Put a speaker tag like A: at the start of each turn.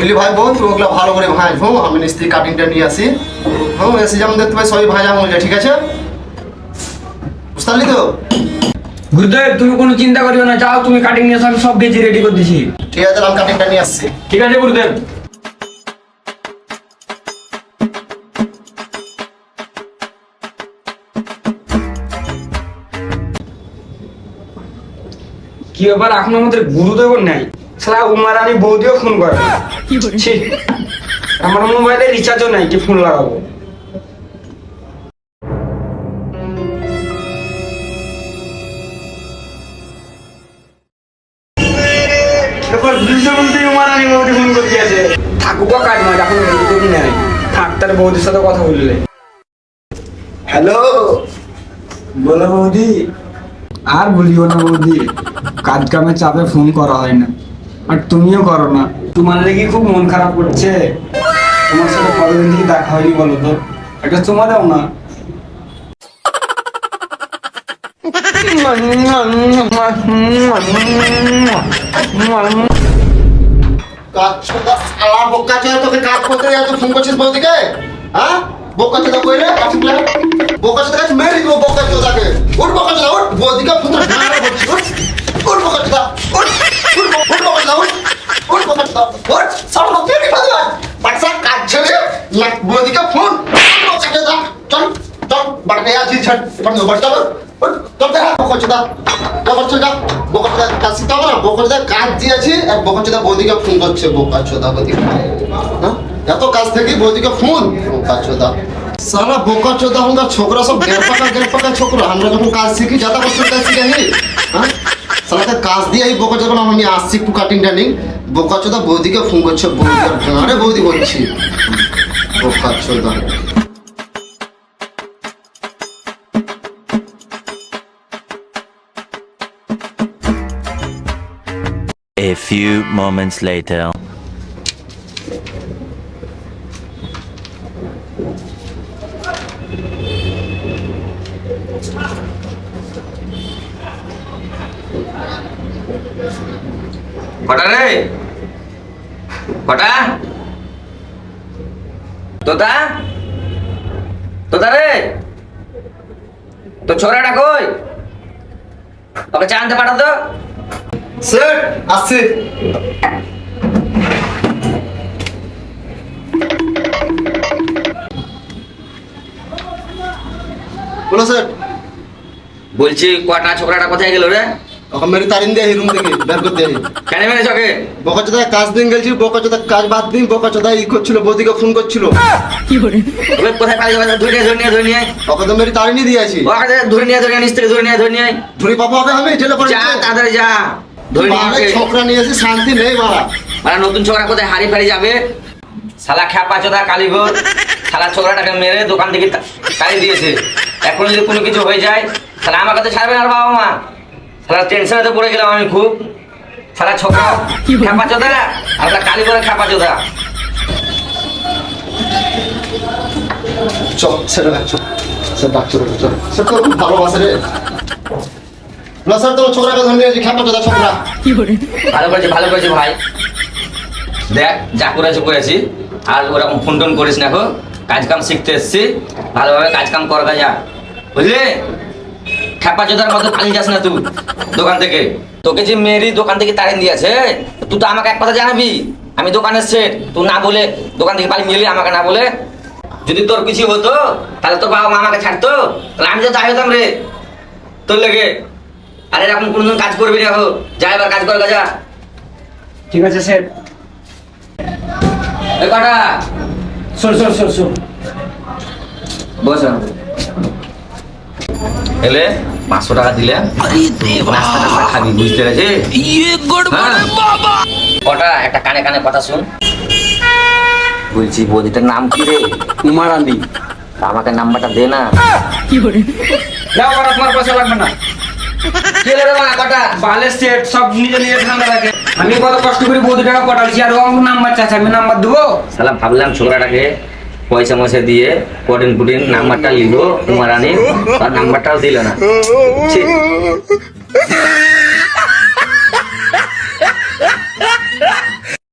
A: বুঝলি ভাই বোন তুই ওগুলো ভালো করে ভাঁজ হো আমি মিস্ত্রি কাটিংটা নিয়ে আসি। হ্যাঁ এসে যেমন দেখতে পাই সবই ভাজা মজা ঠিক আছে? বুঝতে পারলি তো?
B: গুরুদেব তুমি কোনো চিন্তা করিও না যাও তুমি কাটিং নিয়ে আমি সব ভেজি রেডি করে দিছি।
A: ঠিক আছে আমি কাটিংটা নিয়ে আসছি।
B: ঠিক আছে গুরুদেব। কি ব্যাপার এখন আমাদের গুরুদেব নাই? সালা উমার আমি বৌদিও ফোন করে। আমার মোবাইলে রিচার্জও নাই কি ফোন লাগাবো? থাকুক কাজ নয় এখন নেই থাক তার বৌদির সাথে কথা বললে। হ্যালো? বলো বৌদি। আর বলিও না বৌদি কাজ কামে চাপে ফোন করা হয় না। আর তুমিও করো না। তোমার লেগে খুব মন খারাপ করছে। তোমার সাথে কতদিন থেকে দেখা হয়নি বলো তো? একটা চুমা দাও না।
A: বোকা বৌদিকে? হ্যাঁ? মেরে দিব বোকা ছেলেটাকে। উঠ বোকা ছেলে, উঠ। বৌদিকে ফোন করে ঢাকা বলছিস উঠ উঠ বোকা ছেলে উঠ উঠ উঠ বোকা ছেলে উঠ উঠ বোকা ছেলে উঠ সব লোক তেরি ফাদু বাচ্চা কাজ বৌদিকে ফোন চল ছাড় এবার নো বাড়টা উঠ চল দেখা বোকা ছেলে বোকা ছেলে বোকা ছেলে কাজ শিখতে হবে না আর বোকা ছেলে বৌদিকে ফোন করছে বোকা ছেলে বৌদিকে হ্যাঁ এত কাজ থেকে বৌদিকে ফোন বোকা চোদা সালা বোকা চোদা আমরা ছোকরা সব গের পাকা ছোকরা আমরা যখন কাজ শিখি যাতা কষ্ট কাজ শিখে হি হ্যাঁ সালাতে কাজ দিয়ে এই বোকা যখন আমি আসছি কাটিং টানিং বোকা চোদা বৌদিকে ফোন করছে বৌদি আরে বৌদি বলছি
C: A few moments later.
B: Bata re. Bata. তোতা? তোতা রে? তো ছোড়াটা কই? ওকে চা আনতে পাঠাও তো
A: স্যার আসছে। বলো স্যার।
B: বলছি কটা ছোকরাটা কোথায় গেল রে?
A: এখন মেরে তারিন দিয়ে রুম থেকে বের করতে আহি।
B: কেন মেরে চকে
A: বোকা কাজ দিন বাদ দিন ই করছিল বৌদিকে ফোন করছিল।
B: কোথায় পালিয়ে যাবে ধরে নিয়ে ধরে নিয়ে ধরে নিয়ে।
A: ওকে তো মেরে তারিনি দিয়েছি
B: ওকে ধরে নিয়ে ধরে নিয়ে ধরে নিয়ে ধরে নিয়ে।
A: ধুরি পাপা হবে আমি জেলে পড়ে
B: যা তাড়াতাড়ি যা। ধরে নিয়ে
A: শান্তি নেই মারা
B: মানে নতুন ছোকরা কোথায় হারি ফারি যাবে? শালা খ্যাপা চোদা কালীঘর শালা ছোকরাটাকে মেরে দোকান থেকে তা- দিয়েছে। এখন যদি কোনো কিছু হয়ে যায় তাহলে আমাকে তো ছাড়বে না আর বাবা মা। শালা টেনশনে তো পড়ে গেলাম আমি খুব। শালা ছোকরা খ্যাপা চোদা আর শালা কালীঘরের খ্যাপা চোদা
A: চ সেটা ডাক স্যার ডাক চল চল। স্যার তো খুব ভালোবাসে রে। না স্যার তোমার ছোকরাকে ধরে নিয়েছি খ্যাপা চোদা ছোকরা।
B: ভালো করেছে ভালো করেছে ভাই। দেখ যা করেছি করেছি। আর ওরকম ফোন টোন করিস না এখন কাজ কাম শিখতে এসছি। ভালোভাবে কাজ কাম করা যা। বুঝলি? খেপা চোদার মতো পালিয়ে যাস না তুই দোকান থেকে। তোকে যে মেয়েরই দোকান থেকে তাড়িয়ে দিয়েছে তুই তো আমাকে এক কথা জানাবি আমি দোকানের সেট। তুই না বলে দোকান থেকে পালিয়ে নিলি আমাকে না বলে। যদি তোর কিছু হতো তাহলে তোর বাবা মা আমাকে ছাড়তো তাহলে আমি তো তাই হতাম রে। তোর লেগে। আর এরকম কোনদিন কাজ করবি না হো। যা এবার কাজ কর যা
D: ঠিক আছে স্যার।
B: এই কটা।
D: শোন শোন শোন শোন।
B: বস এলে পাঁচশো টাকা দিলে নাস্তা টাস্তা খাবি বুঝতে পেরেছি? হ্যাঁ? কটা? একটা কানে কানে কথা শুন। বলছি বৌদিটার নাম কি রে?
D: উমারানি।
B: আমাকে নাম্বারটা দে না।
D: যাও ওরা তোমার পয়সা লাগবে না।
B: কে রে মা কটা?
D: বালের সেট সব নিজে নিজে ঠান্ডা রাখে আমি কত কষ্ট করে বৌদি টাকা পটালছি আর ও নাম্বার চাচ্ছে আমি নাম্বার দেবো?
B: সালাম ভাবলাম ছোকরাটাকে পয়সা ময়সা দিয়ে কঠিন পুটিন নাম্বারটা লিখো তোমার আনি তার নাম্বারটাও দিল না।